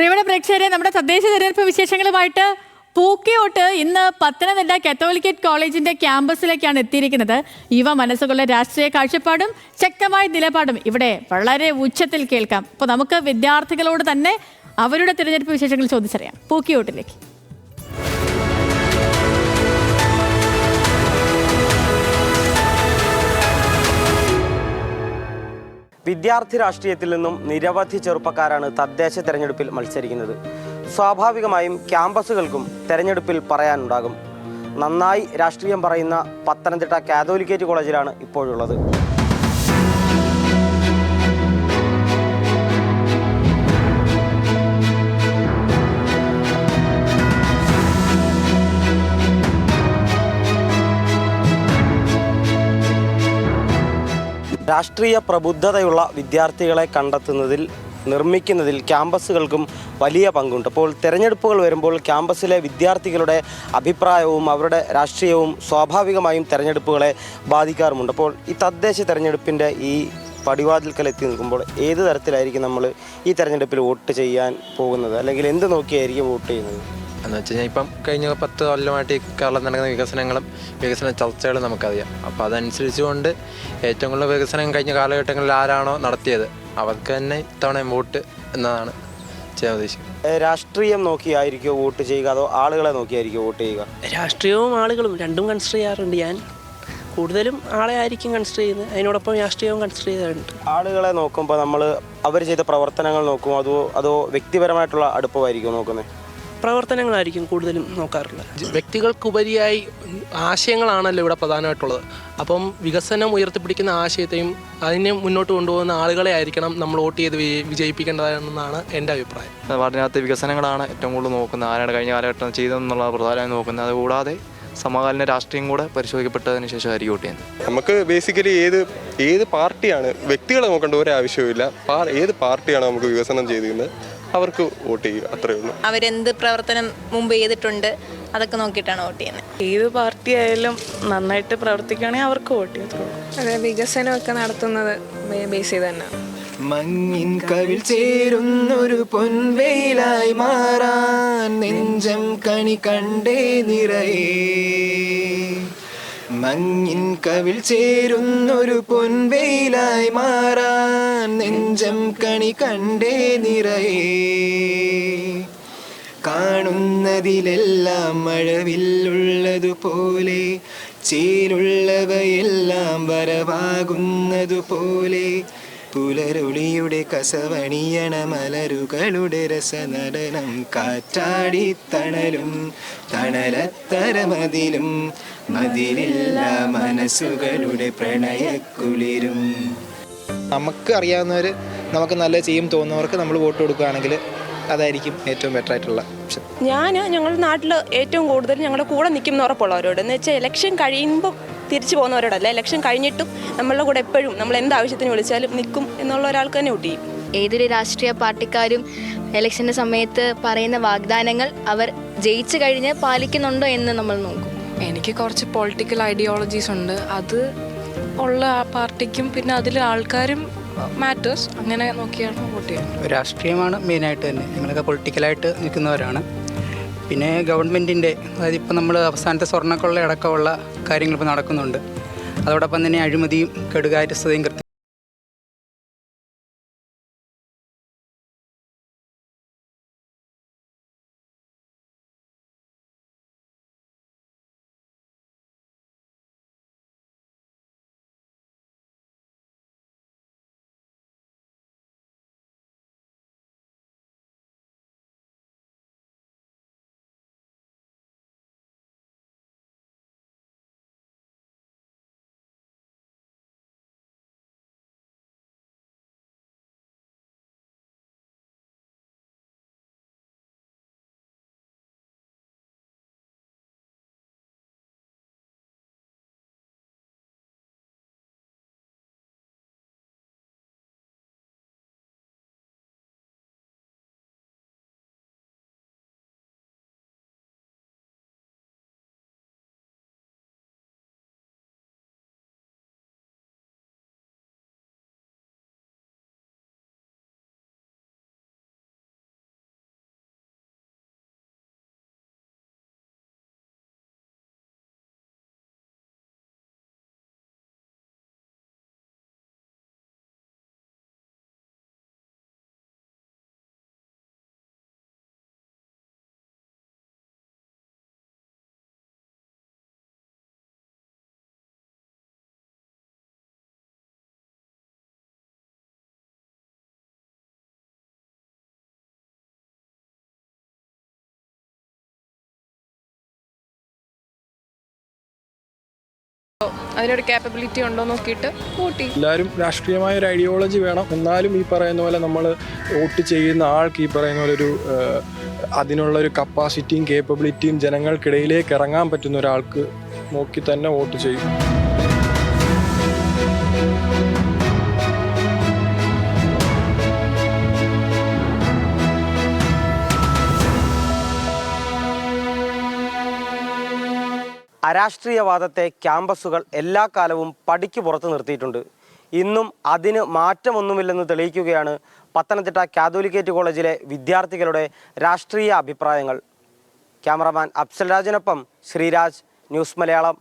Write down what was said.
പ്രിയപ്പെട്ട പ്രേക്ഷകരെ നമ്മുടെ തദ്ദേശ തെരഞ്ഞെടുപ്പ് വിശേഷങ്ങളുമായിട്ട് പൂക്കിയോട്ട് ഇന്ന് പത്തനംതിട്ട കത്തോലിക്കറ്റ് കോളേജിന്റെ ക്യാമ്പസിലേക്കാണ് എത്തിയിരിക്കുന്നത്. യുവ മനസ്സുകളുടെ രാഷ്ട്രീയ കാഴ്ചപ്പാടും ശക്തമായ നിലപാടും ഇവിടെ വളരെ ഉച്ചത്തിൽ കേൾക്കാം. അപ്പോൾ നമുക്ക് വിദ്യാർത്ഥികളോട് തന്നെ അവരുടെ തിരഞ്ഞെടുപ്പ് വിശേഷങ്ങൾ ചോദിച്ചറിയാം. പൂക്കിയോട്ടിലേക്ക്. വിദ്യാർത്ഥി രാഷ്ട്രീയത്തിൽ നിന്നും നിരവധി ചെറുപ്പക്കാരാണ് തദ്ദേശ തെരഞ്ഞെടുപ്പിൽ മത്സരിക്കുന്നത്. സ്വാഭാവികമായും ക്യാമ്പസുകൾക്കും തെരഞ്ഞെടുപ്പിൽ പറയാനുണ്ടാകും. നന്നായി രാഷ്ട്രീയം പറയുന്ന പത്തനംതിട്ട കാതോലിക്കേറ്റ് കോളേജിലാണ് ഇപ്പോഴുള്ളത്. രാഷ്ട്രീയ പ്രബുദ്ധതയുള്ള വിദ്യാർത്ഥികളെ കണ്ടെത്തുന്നതിൽ നിർമ്മിക്കുന്നതിൽ ക്യാമ്പസുകൾക്കും വലിയ പങ്കുണ്ട്. അപ്പോൾ തിരഞ്ഞെടുപ്പുകൾ വരുമ്പോൾ ക്യാമ്പസിലെ വിദ്യാർത്ഥികളുടെ അഭിപ്രായവും അവരുടെ രാഷ്ട്രീയവും സ്വാഭാവികമായും തിരഞ്ഞെടുപ്പുകളെ ബാധിക്കാറുമുണ്ട്. അപ്പോൾ ഈ തദ്ദേശ തിരഞ്ഞെടുപ്പിന്റെ ഈ പടിവാതിൽക്കൽ എത്തി നിൽക്കുമ്പോൾ ഏത് തരത്തിലായിരിക്കും നമ്മൾ ഈ തിരഞ്ഞെടുപ്പിൽ വോട്ട് ചെയ്യാൻ പോകുന്നത്? അല്ലെങ്കിൽ എന്ത് നോക്കിയായിരിക്കും വോട്ട് ചെയ്യുന്നത്? എന്ന് വെച്ച് കഴിഞ്ഞാൽ ഇപ്പം കഴിഞ്ഞ പത്ത് കൊല്ലമായിട്ട് ഈ കേരളം നടക്കുന്ന വികസനങ്ങളും വികസന ചർച്ചകളും നമുക്കറിയാം. അപ്പോൾ അതനുസരിച്ചുകൊണ്ട് ഏറ്റവും കൂടുതൽ വികസനം കഴിഞ്ഞ കാലഘട്ടങ്ങളിൽ ആരാണോ നടത്തിയത് അവർക്ക് തന്നെ ഇത്തവണ വോട്ട് എന്നതാണ് ചെയ്യാൻ ഉദ്ദേശിക്കുന്നത്. രാഷ്ട്രീയം നോക്കിയായിരിക്കുമോ വോട്ട് ചെയ്യുക അതോ ആളുകളെ നോക്കിയായിരിക്കുമോ വോട്ട് ചെയ്യുക? രാഷ്ട്രീയവും ആളുകളും രണ്ടും കൺസിഡർ ചെയ്യാറുണ്ട് ഞാൻ. കൂടുതലും ആളെ ആയിരിക്കും കൺസിഡർ ചെയ്യുന്നത്. അതിനോടൊപ്പം രാഷ്ട്രീയവും കൺസിഡർ ചെയ്യാറുണ്ട്. ആളുകളെ നോക്കുമ്പോൾ നമ്മൾ അവർ ചെയ്ത പ്രവർത്തനങ്ങൾ നോക്കുമോ? അതോ അതോ വ്യക്തിപരമായിട്ടുള്ള അടുപ്പമായിരിക്കും നോക്കുന്നത് പ്രവർത്തനങ്ങളായിരിക്കും കൂടുതലും നോക്കാറുള്ളത്. വ്യക്തികൾക്കുപരിയായി ആശയങ്ങളാണല്ലോ ഇവിടെ പ്രധാനമായിട്ടുള്ളത്. അപ്പം വികസനം ഉയർത്തിപ്പിടിക്കുന്ന ആശയത്തെയും അതിനെ മുന്നോട്ട് കൊണ്ടുപോകുന്ന ആളുകളെ ആയിരിക്കണം നമ്മൾ വോട്ട് ചെയ്ത് വിജയി- വിജയിപ്പിക്കേണ്ടതെന്നാണ് എന്റെ അഭിപ്രായം. വാർഡിനകത്ത് വികസനങ്ങളാണ് ഏറ്റവും കൂടുതൽ നോക്കുന്നത്. ആരാണ് കഴിഞ്ഞ കാലഘട്ടം ചെയ്തതെന്നുള്ള പ്രധാനമായി നോക്കുന്നത്. അതുകൂടാതെ സമകാലീന രാഷ്ട്രീയം കൂടെ പരിശോധിക്കപ്പെട്ടതിന് ശേഷമായിരിക്കും വോട്ട് ചെയ്യുന്നത്. നമുക്ക് ബേസിക്കലി ഏത് ഏത് പാർട്ടിയാണ് വ്യക്തികളെ നോക്കേണ്ട ഒരു ആവശ്യവുമില്ല. ഇല്ല ഏത് പാർട്ടിയാണ് നമുക്ക് വികസനം ചെയ്തിരുന്നത്. അവർക്ക് വോട്ട് ചെയ്യുക അത്രയേ ഉള്ളൂ. അവരെന്ത് പ്രവർത്തനം മുമ്പ് ചെയ്തിട്ടുണ്ട് അതൊക്കെ നോക്കിയിട്ടാണ് വോട്ട് ചെയ്യുന്നത്. ഏത് പാർട്ടി ആയാലും നന്നായിട്ട് പ്രവർത്തിക്കുകയാണെങ്കിൽ അവർക്ക് വോട്ട് ചെയ്തോളൂ അതെ വികസനമൊക്കെ നടത്തുന്നത് ബേസ് ചെയ്ത് തന്നെ മങ്ങിൻ കവിൽ ചേരുന്നൊരു പൊൻവെയിലായി മാറാൻ നെഞ്ചം കണി കണ്ടേ നിറയേ. മങ്ങിൻ കവിൽ ചേരുന്നൊരു പൊൻവെയിലായി മാറാൻ നെഞ്ചം കണി കണ്ടേ നിറയേ. കാണുന്നതിലെല്ലാം മഴവില്ലുള്ളതുപോലെ ചേരുള്ളവയെല്ലാം വരവാകുന്നതുപോലെ പുലരൊളിയുടെ കസവണിയണ മലരുകളുടെ രസനടനം കാറ്റാടി തണലും തണലത്തരമതിലും മതിലില്ല മനസ്സുകളുടെ പ്രണയക്കുളിരും. നമുക്ക് അറിയാവുന്നവർ നമുക്ക് നല്ല ചെയ്യും തോന്നുന്നവർക്ക് നമ്മൾ വോട്ട് കൊടുക്കുകയാണെങ്കിൽ അതായിരിക്കും ഏറ്റവും ബെറ്റർ ആയിട്ടുള്ള ഓപ്ഷൻ ഞാൻ ഞങ്ങളുടെ നാട്ടിൽ ഏറ്റവും കൂടുതൽ ഞങ്ങളുടെ കൂടെ നിൽക്കുന്ന ഉറപ്പുള്ളവരോട് എന്ന് വെച്ചാൽ ഇലക്ഷൻ കഴിയുമ്പോൾ തിരിച്ചു പോകുന്നവരോടല്ല. ഇലക്ഷൻ കഴിഞ്ഞിട്ടും നമ്മളുടെ കൂടെ എപ്പോഴും നമ്മൾ എന്ത് ആവശ്യത്തിന് വിളിച്ചാലും നിൽക്കും എന്നുള്ള ഒരാൾക്ക് തന്നെ ഊട്ടി. ഏതൊരു രാഷ്ട്രീയ പാർട്ടിക്കാരും ഇലക്ഷന്റെ സമയത്ത് പറയുന്ന വാഗ്ദാനങ്ങൾ അവർ ജയിച്ചു കഴിഞ്ഞ് പാലിക്കുന്നുണ്ടോ എന്ന് നമ്മൾ നോക്കും. എനിക്ക് കുറച്ച് പൊളിറ്റിക്കൽ ഐഡിയോളജീസ് ഉണ്ട്. അത് ഉള്ള ആ പാർട്ടിക്കും പിന്നെ അതിൽ ആൾക്കാരും മാറ്റേഴ്സ് അങ്ങനെ നോക്കിയാണ് വോട്ട് ചെയ്യുന്നത്. രാഷ്ട്രീയമാണ് മെയിനായിട്ട് തന്നെ. ഞങ്ങളൊക്കെ പൊളിറ്റിക്കലായിട്ട് നിൽക്കുന്നവരാണ്. പിന്നെ ഗവൺമെന്റിന്റെ അതായത് ഇപ്പോൾ നമ്മൾ അവസാനത്തെ സ്വർണക്കൊള്ള അടക്കമുള്ള കാര്യങ്ങൾ നടക്കുന്നുണ്ട്. അതോടൊപ്പം തന്നെ അഴിമതിയും കെടുകാര്യസ്ഥതയും അതിനൊരു കാപ്പബിലിറ്റി ഉണ്ടോ നോക്കിയിട്ട് വോട്ട് ചെയ്യും എല്ലാവരും രാഷ്ട്രീയമായ ഒരു ഐഡിയോളജി വേണം. എന്നാലും ഈ പറയുന്ന പോലെ നമ്മൾ വോട്ട് ചെയ്യുന്ന ആൾക്ക് ഈ പറയുന്ന പോലെ ഒരു അതിനുള്ള ഒരു കപ്പാസിറ്റിയും കേപ്പബിലിറ്റിയും ജനങ്ങൾക്കിടയിലേക്ക് ഇറങ്ങാൻ പറ്റുന്ന ഒരാൾക്ക് നോക്കി തന്നെ വോട്ട് ചെയ്യും. അരാഷ്ട്രീയവാദത്തെ ക്യാമ്പസുകൾ എല്ലാ കാലവും പടിക്ക് പുറത്ത് നിർത്തിയിട്ടുണ്ട്. ഇന്നും അതിന് മാറ്റമൊന്നുമില്ലെന്ന് തെളിയിക്കുകയാണ് പത്തനംതിട്ട കാതോലിക്കേറ്റ് കോളേജിലെ വിദ്യാർത്ഥികളുടെ രാഷ്ട്രീയ അഭിപ്രായങ്ങൾ. ക്യാമറമാൻ അഫ്സൽ രാജിനൊപ്പം ശ്രീരാജ് ന്യൂസ് മലയാളം.